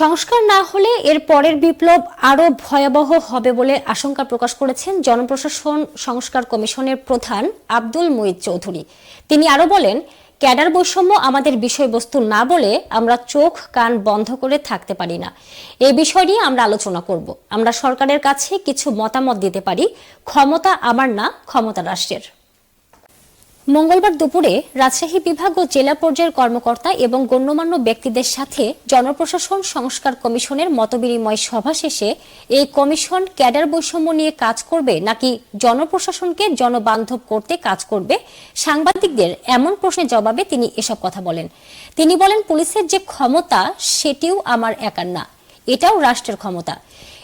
সংস্কার না হলে এর পরের বিপ্লব আরও ভয়াবহ হবে বলে আশঙ্কা প্রকাশ করেছেন জনপ্রশাসন সংস্কার কমিশনের প্রধান আব্দুল মুইদ চৌধুরী। তিনি আরও বলেন, ক্যাডার বৈষম্য আমাদের বিষয়বস্তু না বলে আমরা চোখ, কান বন্ধ করে থাকতে পারি না। এই বিষয় নিয়ে আমরা আলোচনা করব। আমরা সরকারের কাছে কিছু মতামত দিতে পারি। ক্ষমতা আমার না, ক্ষমতা রাষ্ট্রের। মঙ্গলবার দুপুরে রাজশাহী বিভাগ ও জেলা পর্যায়ের কর্মকর্তা এবং গণ্যমান্য ব্যক্তিদের সাথে জনপ্রশাসন সংস্কার কমিশনের মতবিনিময় সভা শেষে এই কমিশন ক্যাডার বৈষম্য নিয়ে কাজ করবে নাকি জনপ্রশাসনকে জনবান্ধব করতে কাজ করবে? সাংবাদিকদের এমন প্রশ্নের জবাবে তিনি এসব কথা বলেন। তিনি বলেন, পুলিশের যে ক্ষমতা, সেটিও আমার একার না। এটাও রাষ্ট্রের ক্ষমতা।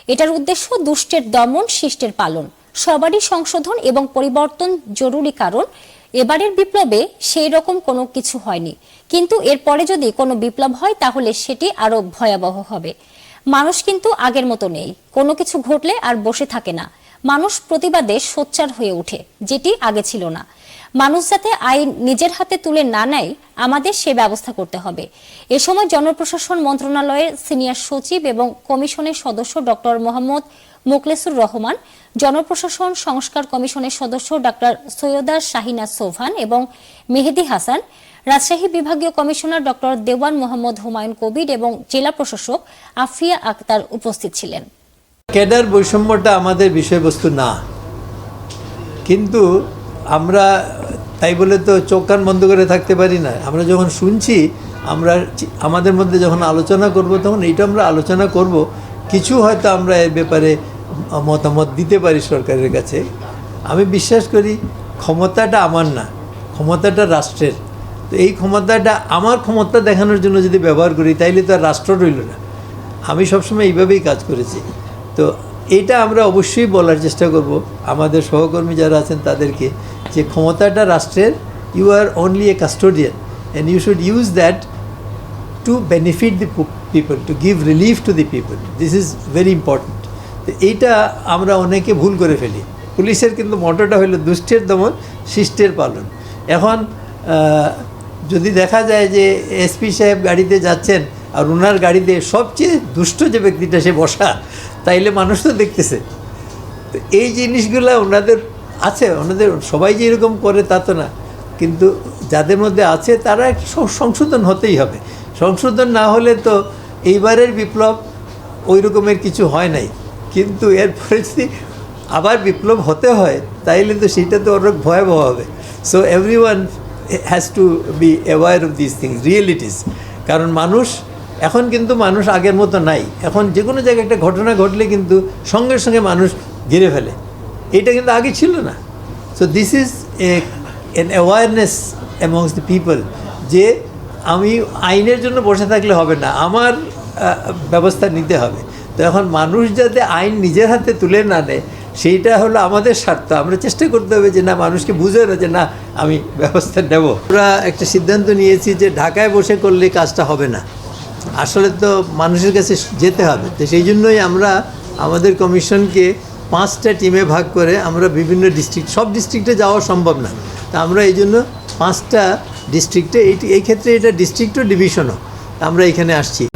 এটার উদ্দেশ্য দুষ্টের দমন, শিষ্টের পালন। সবারই সংশোধন এবং পরিবর্তন জরুরি কারণ। এবারের বিপ্লবে সেই রকম কোনো কিছু হয়নি। কিন্তু এরপরে যদি কোনো বিপ্লব হয়, তাহলে সেটি আরও ভয়াবহ হবে। মানুষ কিন্তু আগের মতো নেই। কোনো কিছু ঘটলে আর বসে থাকে না। মানুষ প্রতিবাদে সোচ্চার হয়ে ওঠে, যেটি আগে ছিল না। মানুষ যাতে আইন নিজের হাতে তুলে না নেয়, আমাদের সে ব্যবস্থা করতে হবে। এ সময় জনপ্রশাসন মন্ত্রণালয়ের সিনিয়র সচিব এবং কমিশনের সদস্য ডক্টর মোহাম্মদ মোকলেসুর রহমান, জনপ্রশাসন সংস্কার কমিশনের সদস্য ডক্টর সৈয়দা শাহিনা সোভান এবং মেহেদি হাসান, রাজশাহী বিভাগীয় কমিশনার ডক্টর দেওয়ান মোহাম্মদ হুমায়ুন কবির এবং জেলা প্রশাসক আফিয়া আক্তার উপস্থিত ছিলেন। ক্যাডার বৈষম্যটা আমাদের বিষয়বস্তু না। কিন্তু আমরা তাই বলে তো চোখ কান বন্ধ করে থাকতে পারি না। আমরা যখন শুনছি, আমরা আমাদের মধ্যে যখন আলোচনা করব, তখন এইটা আমরা আলোচনা করব। কিছু হয়তো আমরা এর ব্যাপারে মতামত দিতে পারি সরকারের কাছে। আমি বিশ্বাস করি ক্ষমতাটা আমার না, ক্ষমতাটা রাষ্ট্রের। তো এই ক্ষমতাটা, আমার ক্ষমতা দেখানোর জন্য যদি ব্যবহার করি, তাইলে তো আর রাষ্ট্র রইল না। আমি সবসময় এইভাবেই কাজ করেছি। তো এটা আমরা অবশ্যই বলার চেষ্টা করব। আমাদের সহকর্মী যারা আছেন তাদেরকে যে ক্ষমতাটা রাষ্ট্রের you are only a custodian and you should use that to benefit the people to give relief to the people this is very important তো এইটা আমরা অনেকে ভুল করে ফেলি। পুলিশের কিন্তু মোটরটা হলো দুষ্টের দমন, শিষ্টের পালন। এখন যদি দেখা যায় যে এসপি সাহেব গাড়িতে যাচ্ছেন আর ওনার গাড়িতে সবচেয়ে দুষ্ট যে ব্যক্তিটা সে বসা তাইলে মানুষ তো দেখতেছে। তো এই জিনিসগুলো ওনাদের আছে, ওনাদের সবাই যে এরকম করে তা তো না। কিন্তু যাদের মধ্যে আছে তারা সংশোধন হতেই হবে। সংশোধন না হলে তো এইবারের বিপ্লব ওই রকমের কিছু হয় নাই। কিন্তু এরপরে যদি আবার বিপ্লব হতে হয়, তাইলে তো সেটা তো অনেক ভয়াবহ হবে। So everyone has to be aware of this things realities কারণ মানুষ এখন কিন্তু মানুষ আগের মতো নাই। এখন যে কোনো জায়গায় একটা ঘটনা ঘটলে কিন্তু সঙ্গে সঙ্গে মানুষ ঘিরে ফেলে। এটা কিন্তু আগে ছিল না। So this is a an awareness amongst the people যে আমি আইনের জন্য বসে থাকলে হবে না, আমার ব্যবস্থা নিতে হবে। তো এখন মানুষ যাতে আইন নিজের হাতে তুলে না নেয়, সেইটা হলো আমাদের স্বার্থ। আমরা চেষ্টা করতে হবে যে না মানুষকে বুঝে না যে না, আমি ব্যবস্থা নেব। আমরা একটা সিদ্ধান্ত নিয়েছি যে ঢাকায় বসে করলে কাজটা হবে না। আসলে তো মানুষের কাছে যেতে হবে। তো সেই জন্যই আমরা আমাদের কমিশনকে পাঁচটা টিমে ভাগ করে আমরা বিভিন্ন ডিস্ট্রিক্ট সব ডিস্ট্রিক্টে যাওয়া সম্ভব না। তা আমরা এই জন্য পাঁচটা ডিস্ট্রিক্টে এই ক্ষেত্রে এটা ডিস্ট্রিক্ট ও ডিভিশনও আমরা এখানে আসছি।